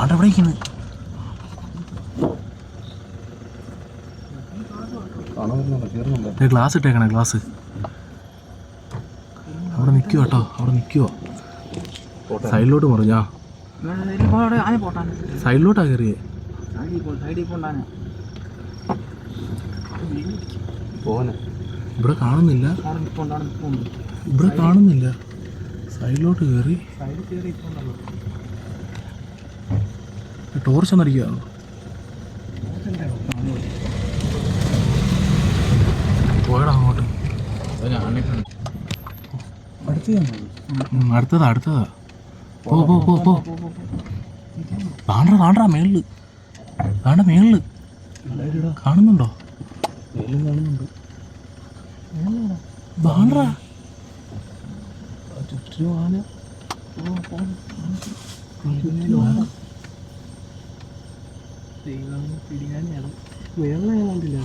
ആടെ എവിടെ ഇരിക്കുന്നു ഗ്ലാസ് ഇട്ടേക്കണേ ഗ്ലാസ്. അവിടെ നിൽക്കുവോ കേട്ടോ അവിടെ നിൽക്കുവോ സൈഡിലോട്ട് മറിഞ്ഞാ സൈഡിലോട്ടാ കയറിയേ. ഇവിടെ കാണുന്നില്ല. അവിടെ അവിടെ ഇവിടെ കാണുന്നില്ല. സൈഡിലോട്ട് കയറി. സൈഡിൽ കയറി ഇപ്പോണ്ടല്ലോ ടോർച്ച് ഒന്നടിക്കുക പോയടാ അങ്ങോട്ട്. അടുത്തതാ അടുത്തതാ. പോ പോ പോ പോ. താണ്ടാ താണ്ടാ മേളിൽ. താണ്ട മേളിൽ. കാണുന്നുണ്ടോ? കാണുന്നുണ്ട് താണ്ടാ ചുറ്റിനും ആന.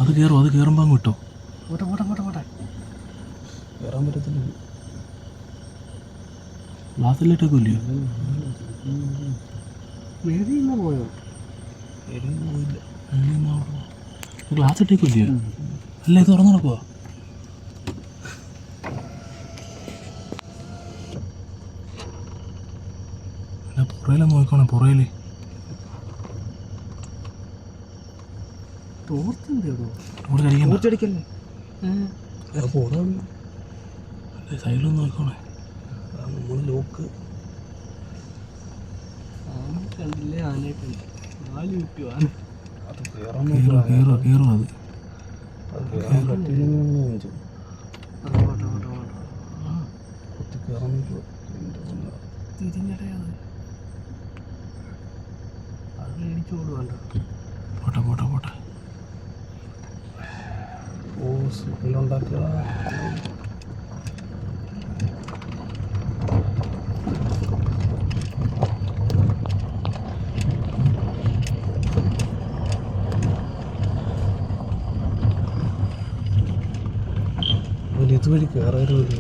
അത് കയറും അത് കയറുമ്പോൾ അങ്ങ് കിട്ടും പോട്ടെ പോട്ടെ പോട്ടെ പോട്ടെ. കയറാൻ പറ്റത്തില്ല. ഗ്ലാസ്സിലിട്ടേക്കും ഇല്ലയോ ഗ്ലാസ് ഇട്ടേക്കും ഇല്ലയോ അല്ല ഇത് തുറന്നു നടക്കുവോ പുറയിലെ നോക്കണേ പുറയിൽ. സൈഡിലൊന്ന് നോക്കണേ. നമ്മൾ ലോക്ക് കണ്ടില്ലേ? ആനയെ കണ്ട്. നാല് മിനിറ്റ് ആന അത് കയറാൻ കയറുക കയറുക അത്. കയറാൻ പറ്റില്ലെന്ന് ചോദിച്ചു കുത്തി കയറാൻ. തിരിഞ്ഞടയത് അത് മേടിച്ചോട് വേണ്ട. പോട്ടെ പോട്ടെ പോട്ടെ. സുഖിലുണ്ടാക്കുക ഇതുവഴി കയറരുത്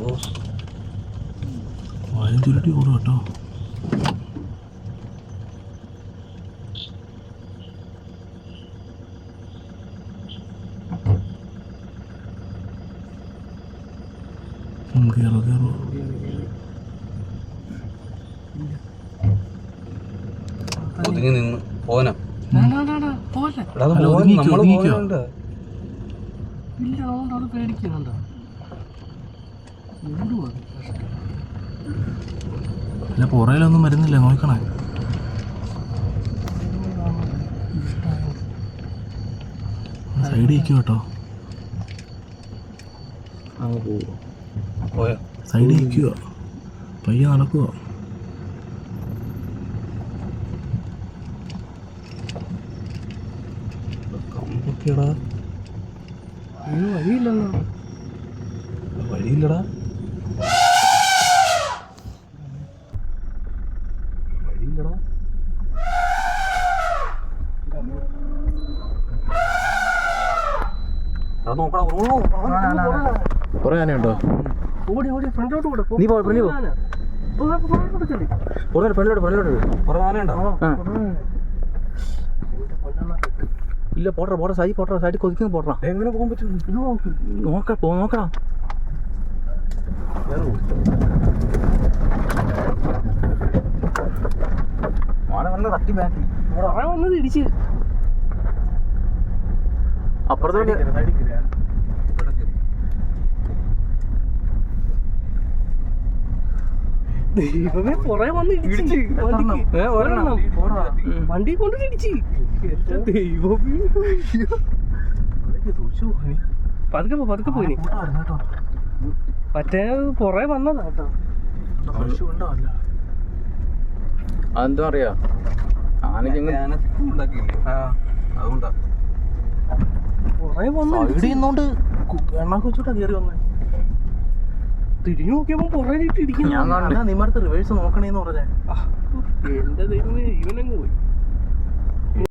ഓ. വായും ചുരുട്ടി ഓടും കേട്ടോ ഉം, കയറുക കയറുക ഒതുങ്ങി നിന്ന് പോന പോലെ എടാ അത് അല്ല, പോവാൻ ഒതുങ്ങിക്കോ, നമ്മൾ ഒതുങ്ങിക്കോ. പോകാനുണ്ട് ഇല്ല അതുകൊണ്ട് അത് പേടിക്കുന്നുണ്ടോ? ഓടുവാ അല്ല പുറയിലൊന്നും വരുന്നില്ല നോക്കണേ. സൈഡിൽ കേട്ടോ. അങ്ങ് പോവോ പോയോ? സൈഡിൽ നിൽക്കുക പയ്യെ നടക്കുക കമ്പൊക്കെടാ അയ്യോ വഴിയില്ലല്ലോ. വഴിയില്ലടാ. വഴിയില്ലടാ. നോക്കടാ ഓ, കുറേ ആനയുണ്ടോ? ഓടി ഓടി കൂടെ നീ പോ, ഫ്രണ്ടിൽ പോ. പുറകോട്ട് ഫ്രണ്ടിലോട്ട് ഇല്ല പോട്ടെ പോട്ടെ സൈഡ് പോട്ടെ സൈഡിൽ കൊതിക്കുന്ന പോട്ടെ എങ്ങനെ പോകാൻ പറ്റും? നോക്ക. പോ നോക്കണം തട്ടി ബാക്കി. പുറകെ വന്നത് ഇടിച്ച്. അപ്പുറത്തോട്ട് ദൈവമേ പുറകെ വന്ന് ഇടിച്ച്. ഒരെണ്ണം. വണ്ടി കൊണ്ട് ഇടിച്ച്. എന്റെ ദൈവമേ. പതുക്കെ പോ പതുക്കെ പോയി മറ്റേ പുറകെ വന്നതാ. കേട്ടോ. അതെന്താ അറിയാ? അതുകൊണ്ടാ. പുറകെ വന്നു ഇടിച്ച്. സൈഡിൽ നിന്നോണ്ട് എണ്ണ കൊച്ചോട്ടാ കയറി വന്നേ. തിരിഞ്ഞു നോക്കിയപ്പോ പുറകിലിട്ട് ഇടിക്കുന്നു റിവേഴ്സ് നോക്കണേന്ന് പറഞ്ഞേ. എന്റെ ദൈവം ഇവനങ്ങ് പോയി.